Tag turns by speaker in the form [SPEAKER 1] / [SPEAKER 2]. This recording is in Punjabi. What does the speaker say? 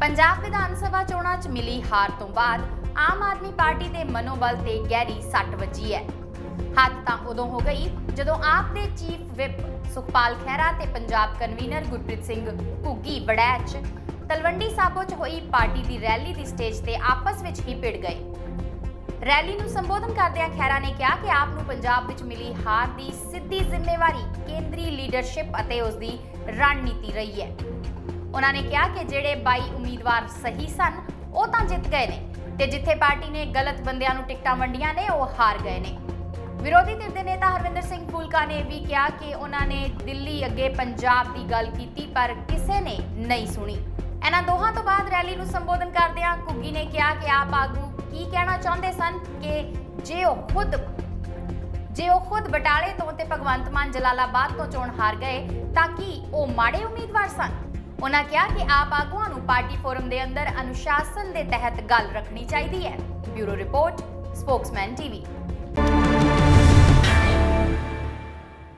[SPEAKER 1] ਪੰਜਾਬ ਵਿਧਾਨ ਸਭਾ ਚੋਣਾਂ 'ਚ ਮਿਲੀ ਹਾਰ ਤੋਂ ਬਾਅਦ ਆਮ ਆਦਮੀ ਪਾਰਟੀ ਦੇ ਮਨੋਬਲ ਤੇ ਗਹਿਰੀ ਸੱਟ ਵੱਜੀ ਹੈ। ਹੱਦ ਤਾਂ ਉਦੋਂ ਹੋ ਗਈ ਜਦੋਂ ਆਪ ਦੇ ਚੀਫ ਵਿਪ ਸੁਖਪਾਲ ਖਹਿਰਾ ਤੇ ਪੰਜਾਬ ਕਨਵੀਨਰ ਗੁਰਪ੍ਰੀਤ ਸਿੰਘ ਘੁੱਗੀ ਵੜੈਚ ਤਲਵੰਡੀ ਸਾਬੋ 'ਚ ਹੋਈ ਪਾਰਟੀ ਦੀ ਰੈਲੀ ਦੀ ਸਟੇਜ ਤੇ ਆਪਸ ਵਿੱਚ ਹੀ ਭਿੜ ਗਏ। ਰੈਲੀ ਨੂੰ ਸੰਬੋਧਨ ਕਰਦਿਆਂ ਖਹਿਰਾ ਨੇ ਕਿਹਾ ਕਿ ਆਪ ਨੂੰ ਪੰਜਾਬ ਵਿੱਚ ਮਿਲੀ ਹਾਰ ਦੀ ਸਿੱਧੀ ਜ਼ਿੰਮੇਵਾਰੀ ਕੇਂਦਰੀ ਲੀਡਰਸ਼ਿਪ ਅਤੇ ਉਸ ਦੀ ਰਣਨੀਤੀ ਰਹੀ ਹੈ। ਉਹਨਾਂ ਨੇ ਕਿਹਾ ਕਿ ਜਿਹੜੇ 22 ਉਮੀਦਵਾਰ ਸਹੀ ਸਨ, ਉਹ ਤਾਂ ਜਿੱਤ ਗਏ ਨੇ ਤੇ ਜਿੱਥੇ ਪਾਰਟੀ ਨੇ ਗਲਤ ਬੰਦਿਆਂ ਨੂੰ ਟਿਕਟਾਂ ਵੰਡੀਆਂ ਨੇ, ਉਹ ਹਾਰ ਗਏ ਨੇ। ਵਿਰੋਧੀ ਧਿਰ ਦੇ ਨੇਤਾ ਹਰਵਿੰਦਰ ਸਿੰਘ ਫੂਲਕਾ ਨੇ ਵੀ ਕਿਹਾ ਕਿ ਉਹਨਾਂ ਨੇ ਦਿੱਲੀ ਅੱਗੇ ਪੰਜਾਬ ਦੀ ਗੱਲ ਕੀਤੀ, ਪਰ ਕਿਸੇ ਨੇ ਨਹੀਂ ਸੁਣੀ। ਇਹਨਾਂ ਦੋਹਾਂ ਤੋਂ ਬਾਅਦ ਰੈਲੀ ਨੂੰ ਸੰਬੋਧਨ ਕਰਦਿਆਂ ਕੁੱਗੀ ਨੇ ਕਿਹਾ ਕਿ ਆਪ ਆਗੂ ਕੀ ਕਹਿਣਾ ਚਾਹੁੰਦੇ ਸਨ ਕਿ ਜੇ ਉਹ ਖੁਦ ਜੇ ਉਹ ਖੁਦ ਬਟਾਲੇ ਤੋਂ ਤੇ ਭਗਵੰਤ ਮਾਨ ਜਲਾਲਾਬਾਦ ਤੋਂ ਚੋਣ ਹਾਰ ਗਏ, ਤਾਂ ਕੀ ਉਹ ਮਾੜੇ ਉਮੀਦਵਾਰ ਸਨ? ਉਹਨਾਂ ਕਿਹਾ ਕਿ ਆਪ ਆਗੂਆਂ ਨੂੰ ਪਾਰਟੀ ਫੋਰਮ ਦੇ ਅੰਦਰ ਅਨੁਸ਼ਾਸਨ ਦੇ ਤਹਿਤ ਗੱਲ ਰੱਖਣੀ ਚਾਹੀਦੀ ਹੈ। Bureau report, spokesman TV.